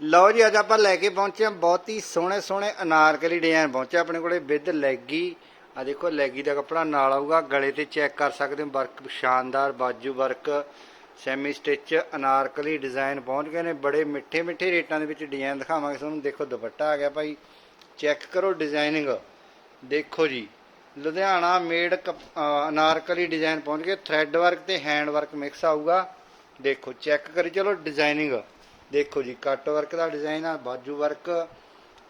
ਲਓ ਜੀ, ਅੱਜ ਆਪਾਂ ਲੈ ਕੇ ਪਹੁੰਚੇ ਹਾਂ ਬਹੁਤ ਹੀ ਸੋਹਣੇ ਸੋਹਣੇ ਅਨਾਰਕਲੀ ਡਿਜ਼ਾਈਨ। ਪਹੁੰਚਿਆ ਆਪਣੇ ਕੋਲੇ ਵਿਦ ਲੈਗੀ। ਆ ਦੇਖੋ, ਲੈਗੀ ਦਾ ਕੱਪੜਾ ਨਾਲ ਆਊਗਾ। ਗਲੇ ਤੇ ਚੈੱਕ ਕਰ ਸਕਦੇ ਹੋ, ਵਰਕ ਸ਼ਾਨਦਾਰ, ਬਾਜੂ work semi stitch Anarkali design ਪਹੁੰਚ ਗਏ ਨੇ। ਬੜੇ ਮਿੱਠੇ ਮਿੱਠੇ ਰੇਟਾਂ ਦੇ ਵਿੱਚ ਡਿਜ਼ਾਈਨ ਦਿਖਾਵਾਂਗੇ ਤੁਹਾਨੂੰ। ਦੇਖੋ, ਦੁਪੱਟਾ ਆ ਗਿਆ ਭਾਈ। ਚੈੱਕ ਕਰੋ ਡਿਜ਼ਾਈਨਿੰਗ। ਦੇਖੋ ਜੀ, ਲੁਧਿਆਣਾ ਮੇਡ ਅਨਾਰਕਲੀ ਡਿਜ਼ਾਈਨ ਪਹੁੰਚ ਗਏ। ਥ੍ਰੈਡ ਵਰਕ ਤੇ ਹੈਂਡ ਵਰਕ ਮਿਕਸ ਆਊਗਾ। ਦੇਖੋ, ਚੈੱਕ ਕਰੀ, ਚਲੋ, ਡਿਜ਼ਾਈਨਿੰਗ। ਦੇਖੋ ਜੀ ਕੱਟ ਵਰਕ ਦਾ ਡਿਜ਼ਾਈਨ ਆ, ਬਾਜੂ ਵਰਕ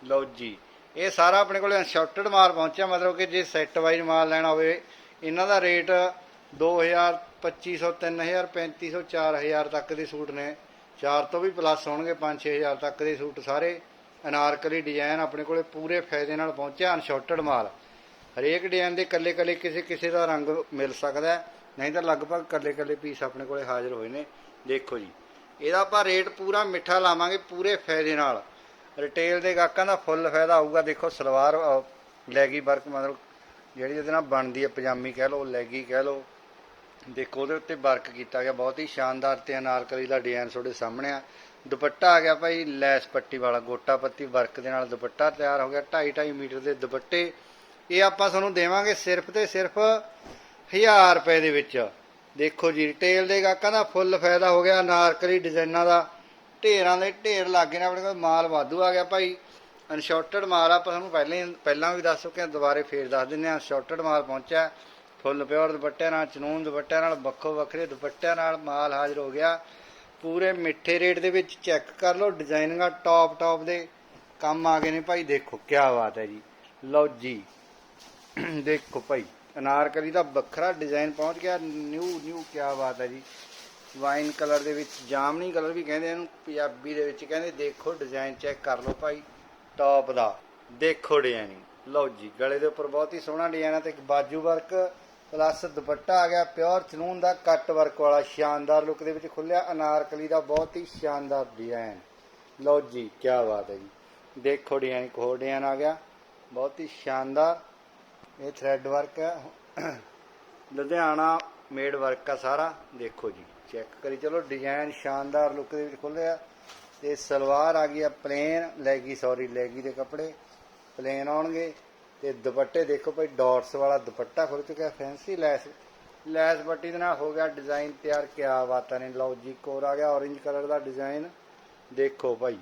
ਲਓ ਜੀ। ਇਹ ਸਾਰਾ ਆਪਣੇ ਕੋਲ ਅਨਸ਼ਾਰਟਡ ਮਾਲ ਪਹੁੰਚਿਆ, ਮਤਲਬ ਕਿ ਜੇ ਸੈੱਟ ਵਾਈਜ਼ ਮਾਲ ਲੈਣਾ ਹੋਵੇ, ਇਹਨਾਂ ਦਾ ਰੇਟ 2000 2500 3000 3500 4000 ਤੱਕ ਦੇ ਸੂਟ ਨੇ। 4 ਤੋਂ ਵੀ ਪਲੱਸ ਹੋਣਗੇ 5-6000 ਤੱਕ ਦੇ ਸੂਟ ਸਾਰੇ। ਅਨਾਰਕਲੀ ਡਿਜ਼ਾਈਨ ਆਪਣੇ ਕੋਲੇ ਪੂਰੇ ਫਾਇਦੇ ਨਾਲ ਪਹੁੰਚਿਆ ਅਨਸ਼ਾਰਟਡ ਮਾਲ। ਹਰੇਕ ਡਿਜ਼ਾਈਨ ਦੇ ਕੱਲੇ ਕੱਲੇ ਕਿਸੇ ਕਿਸੇ ਦਾ ਰੰਗ ਮਿਲ ਸਕਦਾ ਨਹੀਂ ਤਾਂ ਲਗਭਗ ਕੱਲੇ ਕੱਲੇ ਪੀਸ ਆਪਣੇ ਕੋਲੇ ਹਾਜ਼ਰ ਹੋਏ ਨੇ। ਦੇਖੋ ਜੀ। ਇਹਦਾ ਆਪਾਂ ਰੇਟ ਪੂਰਾ ਮਿੱਠਾ ਲਾਵਾਂਗੇ ਪੂਰੇ ਫਾਇਦੇ ਨਾਲ। ਰਿਟੇਲ ਦੇ ਗਾਹਕਾਂ ਦਾ ਫੁੱਲ ਫਾਇਦਾ ਆਊਗਾ ਦੇਖੋ, ਸਲਵਾਰ ਲੈਗੀ ਵਰਕ ਮਤਲਬ ਜਿਹੜੀ ਇਹਦੇ ਨਾਲ ਬਣਦੀ ਹੈ, ਪਜਾਮੀ ਕਹਿ ਲਓ ਲੈਗੀ ਕਹਿ ਲਓ। ਦੇਖੋ, ਉਹਦੇ ਉੱਤੇ ਵਰਕ ਕੀਤਾ ਗਿਆ। ਬਹੁਤ ਹੀ ਸ਼ਾਨਦਾਰ ਤੇ ਅਨਾਰਕਲੀ ਦਾ ਡਿਜ਼ਾਈਨ ਤੁਹਾਡੇ ਸਾਹਮਣੇ ਆ। ਦੁਪੱਟਾ ਆ ਗਿਆ ਭਾਈ, ਲੈਸ ਪੱਟੀ ਵਾਲਾ, ਗੋਟਾ ਪੱਤੀ ਵਰਕ ਦੇ ਨਾਲ ਦੁਪੱਟਾ ਤਿਆਰ ਹੋ ਗਿਆ। 2.5 2.5 ਮੀਟਰ ਦੇ ਦੁਪੱਟੇ। ਇਹ ਆਪਾਂ ਤੁਹਾਨੂੰ ਦੇਵਾਂਗੇ ਸਿਰਫ ਤੇ ਸਿਰਫ 1000 ਰੁਪਏ ਦੇ ਵਿੱਚ। ਦੇਖੋ ਜੀ ਰਿਟੇਲ ਦੇ ਗਾਹਕਾਂ ਦਾ ਫੁੱਲ ਫਾਇਦਾ ਹੋ ਗਿਆ ਅਨਾਰਕਲੀ ਡਿਜ਼ਾਈਨਾਂ ਦਾ। ਢੇਰਾਂ ਦੇ ਢੇਰ ਲੱਗੇ ਨੇ, ਆਪਣੇ ਕੋਲ ਮਾਲ ਵਾਧੂ ਆ ਗਿਆ ਭਾਈ। ਅਨਸ਼ਾਰਟਡ ਮਾਲ ਆਪਾਂ ਤੁਹਾਨੂੰ ਪਹਿਲਾਂ ਹੀ ਪਹਿਲਾਂ ਵੀ ਦੱਸ ਚੁੱਕੇ ਹਾਂ, ਦੁਬਾਰੇ ਫੇਰ ਦੱਸ ਦਿੰਦੇ ਹਾਂ। ਅਨਸ਼ਾਰਟਡ ਮਾਲ ਪਹੁੰਚਿਆ। ਫੁੱਲ ਪਿਓਰ ਦੁਪੱਟਿਆਂ ਨਾਲ, ਚਨੂਨ ਦੁਪੱਟਿਆਂ ਨਾਲ, ਵੱਖੋ ਵੱਖਰੇ ਦੁਪੱਟਿਆਂ ਨਾਲ ਮਾਲ ਹਾਜ਼ਰ ਹੋ ਗਿਆ। ਪੂਰੇ ਮਿੱਠੇ ਰੇਟ ਦੇ ਵਿੱਚ ਚੈੱਕ ਕਰ ਲਓ, ਡਿਜ਼ਾਈਨਿੰਗਾਂ ਟੌਪ ਟੌਪ ਦੇ ਕੰਮ ਆ ਗਏ ਨੇ ਭਾਈ। ਦੇਖੋ ਕੀ ਬਾਤ ਹੈ ਜੀ। ਲਓ ਜੀ। ਦੇਖੋ ਭਾਈ। ਅਨਾਰਕਲੀ ਦਾ ਵੱਖਰਾ ਡਿਜ਼ਾਈਨ ਪਹੁੰਚ ਗਿਆ। ਨਿਊ ਨਿਊ ਕੀ ਬਾਤ ਹੈ ਜੀ। ਵਾਈਨ ਕਲਰ ਦੇ ਵਿੱਚ, ਜਾਮਨੀ ਕਲਰ ਵੀ ਕਹਿੰਦੇ ਇਹਨੂੰ, ਪੰਜਾਬੀ ਦੇ ਵਿੱਚ ਕਹਿੰਦੇ, ਦੇਖੋ ਡਿਜ਼ਾਈਨ ਚੈੱਕ ਕਰ ਲਓ ਭਾਈ ਟੌਪ ਦਾ। ਦੇਖੋ ਡਿਜ਼ਾਈਨਿੰਗ ਲਓ ਜੀ, ਗਲੇ ਦੇ ਉੱਪਰ ਬਹੁਤ ਹੀ ਸੋਹਣਾ ਡਿਜ਼ਾਈਨ ਹੈ ਤੇ ਇੱਕ ਬਾਜੂ ਵਰਕ ਪਲੱਸ ਦੁਪੱਟਾ ਆ ਗਿਆ ਪਿਓਰ ਚਨੂਨ ਦਾ ਕੱਟ ਵਰਕ ਵਾਲਾ, ਸ਼ਾਨਦਾਰ ਲੁੱਕ ਦੇ ਵਿੱਚ ਖੁੱਲਿਆ ਅਨਾਰਕਲੀ ਦਾ ਬਹੁਤ ਹੀ ਸ਼ਾਨਦਾਰ ਡਿਜ਼ਾਈਨ ਲਓ ਜੀ ਕੀ ਬਾਤ ਹੈ ਜੀ। ਦੇਖੋ ਡਿਜ਼ਾਈਨ ਇੱਕ ਹੋਰ ਡਿਜ਼ਾਈਨ ਆ ਗਿਆ, ਬਹੁਤ ਹੀ ਸ਼ਾਨਦਾਰ। ਇਹ ਥ੍ਰੈਡ ਵਰਕ ਹੈ। ਲੁਧਿਆਣਾ ਮੇਡ ਵਰਕ ਆ ਸਾਰਾ। ਦੇਖੋ ਜੀ ਚੈੱਕ ਕਰੀ। ਚਲੋ ਡਿਜ਼ਾਈਨ ਸ਼ਾਨਦਾਰ ਲੁੱਕ ਦੇ ਵਿੱਚ ਖੁੱਲਿਆ ਤੇ ਸਲਵਾਰ ਆ ਗਈ ਆ ਪਲੇਨ ਲੈਗੀ ਸੌਰੀ ਲੈਗੀ ਦੇ ਕੱਪੜੇ। ਪਲੇਨ ਆਉਣਗੇ। ਤੇ ਦੁਪੱਟੇ ਦੇਖੋ ਭਾਈ ਡਾਟਸ ਵਾਲਾ ਦੁਪੱਟਾ ਖੁੱਲ ਚੁੱਕਿਆ ਫੈਂਸੀ ਲੈਸ। ਲੈਸ ਪੱਟੀ ਦੇ ਨਾਲ ਹੋ ਗਿਆ ਡਿਜ਼ਾਈਨ ਤਿਆਰ। ਕਿਆ ਬਾਤਾਂ ਨੇ, ਲਓ ਜੀ ਕੋਰ ਆ ਗਿਆ orange ਕਲਰ ਦਾ ਡਿਜ਼ਾਈਨ ਦੇਖੋ ਭਾਈ,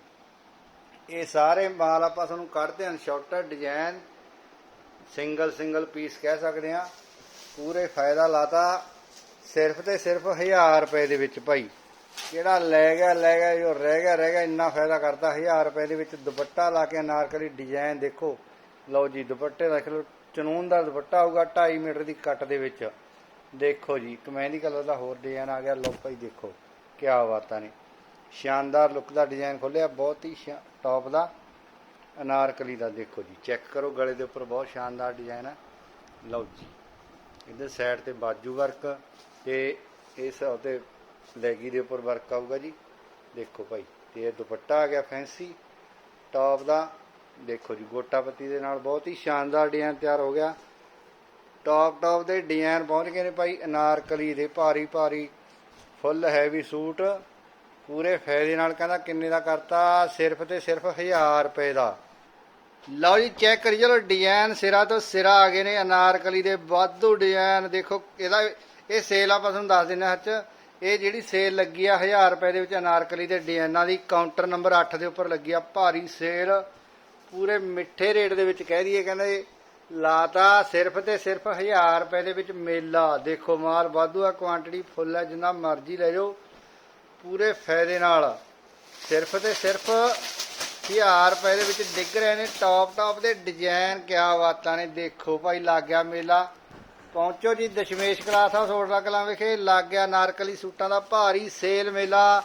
ਇਹ ਸਾਰੇ ਮਾਲ ਆਪਾਂ ਤੁਹਾਨੂੰ ਕੱਢਦੇ ਹਾਂ shorter design single single piece ਕਹਿ ਸਕਦੇ ਆ ਪੂਰੇ ਫਾਇਦਾ ਲਾਤਾ। ਸਿਰਫ ਤੇ ਸਿਰਫ 1000 ਰੁਪਏ ਦੇ ਵਿੱਚ ਭਾਈ। ਜਿਹੜਾ ਲੈ ਗਿਆ ਲੈ ਗਿਆ, ਜੋ ਰਹਿ ਗਿਆ ਰਹਿ ਗਿਆ, ਇੰਨਾ ਫਾਇਦਾ ਕਰਤਾ। 1000 ਰੁਪਏ ਦੇ ਵਿੱਚ ਦੁਪੱਟਾ ਲਾ ਕੇ ਅਨਾਰਕਲੀ ਡਿਜ਼ਾਈਨ ਦੇਖੋ। ਲਓ ਜੀ, ਦੁਪੱਟੇ ਰੱਖ ਲਓ ਚਨੂਨ ਦਾ ਦੁਪੱਟਾ ਆਊਗਾ 2.5 ਮੀਟਰ ਦੀ ਕੱਟ ਦੇ ਵਿੱਚ। ਦੇਖੋ ਜੀ ਕਮੈਂਦੀ ਕਲਰ ਦਾ ਹੋਰ ਡਿਜ਼ਾਈਨ ਆ ਗਿਆ। ਲਓ ਭਾਈ ਦੇਖੋ ਕੀ ਬਾਤਾਂ ਨੇ। ਸ਼ਾਨਦਾਰ ਲੁੱਕ ਦਾ ਡਿਜ਼ਾਈਨ ਖੋਲਿਆ ਬਹੁਤ ਹੀ ਟੌਪ ਦਾ। ਅਨਾਰਕਲੀ ਦਾ ਦੇਖੋ ਜੀ, ਚੈੱਕ ਕਰੋ ਗਲੇ ਦੇ ਉੱਪਰ, ਬਹੁਤ ਸ਼ਾਨਦਾਰ ਡਿਜ਼ਾਈਨ ਹੈ ਲਓ ਜੀ, ਇਹਦੇ ਸਾਈਡ ਤੇ ਬਾਜੂ ਵਰਕ ਤੇ ਇਸ ਉਤੇ ਲੈਗੀ ਦੇ ਉੱਪਰ ਵਰਕ ਆਊਗਾ ਜੀ। ਦੇਖੋ ਭਾਈ, ਤੇ ਇਹ ਦੁਪੱਟਾ ਆ ਗਿਆ ਫੈਂਸੀ ਟੌਪ ਦਾ। ਦੇਖੋ ਜੀ ਗੋਟਾ ਪੱਤੀ ਦੇ ਨਾਲ ਬਹੁਤ ਹੀ ਸ਼ਾਨਦਾਰ ਡਿਜ਼ਾਈਨ ਤਿਆਰ ਹੋ ਗਿਆ। ਟੌਪ ਟੌਪ ਦੇ ਡਿਜ਼ਾਈਨ ਪਹੁੰਚ ਗਏ ਨੇ ਭਾਈ, ਅਨਾਰਕਲੀ ਦੇ ਭਾਰੀ ਭਾਰੀ ਫੁੱਲ ਹੈਵੀ ਸੂਟ ਪੂਰੇ ਫਾਇਦੇ ਨਾਲ ਕਹਿੰਦਾ ਕਿੰਨੇ ਦਾ ਕਰਤਾ? ਸਿਰਫ ਤੇ ਸਿਰਫ 1000 ਰੁਪਏ ਦਾ। ਲਓ ਜੀ ਚੈੱਕ ਕਰੀ ਚਲੋ ਡਿਜ਼ਾਈਨ ਸਿਰਾ ਤੋਂ ਸਿਰਾ ਆ ਗਏ ਨੇ, ਅਨਾਰਕਲੀ ਦੇ ਵਾਧੂ ਡਿਜ਼ਾਈਨ, ਦੇਖੋ, ਇਹਦਾ ਇਹ ਸੇਲ ਆਪਾਂ ਤੁਹਾਨੂੰ ਦੱਸ ਦਿੰਦੇ ਹਾਂ ਅੱਜ ਇਹ ਜਿਹੜੀ ਸੇਲ ਲੱਗੀ ਆ 1000 ਰੁਪਏ ਦੇ ਵਿੱਚ ਅਨਾਰਕਲੀ ਦੇ ਡਿਜ਼ਾਈਨਾਂ ਦੀ ਕਾਊਂਟਰ ਨੰਬਰ 8 ਦੇ ਉੱਪਰ ਲੱਗੀ ਆ, ਭਾਰੀ ਸੇਲ ਪੂਰੇ ਮਿੱਠੇ ਰੇਟ ਦੇ ਵਿੱਚ ਕਹਿ ਦਈਏ, ਕਹਿੰਦੇ ਲਾਤਾ ਸਿਰਫ ਤੇ ਸਿਰਫ 1000 ਰੁਪਏ ਦੇ ਵਿੱਚ ਮੇਲਾ। ਦੇਖੋ, ਮਾਲ ਵਾਧੂ ਆ ਕੁਆਂਟੀਟੀ ਫੁੱਲ ਹੈ ਜਿੰਨਾ ਮਰਜ਼ੀ ਲੈ ਜਾਓ। ਪੂਰੇ ਫਾਇਦੇ ਨਾਲ, ਸਿਰਫ ਤੇ ਸਿਰਫ 1000 ਰੁਪਏ ਦੇ ਵਿੱਚ ਡਿੱਗ ਰਹੇ ਨੇ। ਟੌਪ ਟੌਪ ਦੇ ਡਿਜ਼ਾਈਨ ਕਿਆ ਬਾਤਾਂ ਨੇ। ਦੇਖੋ ਭਾਈ, ਲੱਗ ਗਿਆ ਮੇਲਾ। ਪਹੁੰਚੋ ਜੀ Dashmesh class house hotel Kalan ਵਿਖੇ। ਲੱਗ ਗਿਆ ਨਾਰਕਲੀ ਸੂਟਾਂ ਦਾ ਭਾਰੀ ਸੇਲ ਮੇਲਾ।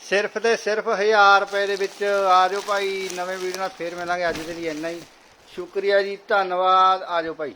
ਸਿਰਫ ਤੇ ਸਿਰਫ 1000 ਰੁਪਏ ਦੇ ਵਿੱਚ ਆ ਜਾਓ ਭਾਈ। ਨਵੇਂ ਵੀਡੀਓ ਨਾਲ ਫੇਰ ਮਿਲਾਂਗੇ। ਅੱਜ ਦੇ ਲਈ ਇੰਨਾ ਹੀ। ਸ਼ੁਕਰੀਆ ਜੀ, ਧੰਨਵਾਦ। ਆ ਜਾਓ ਭਾਈ।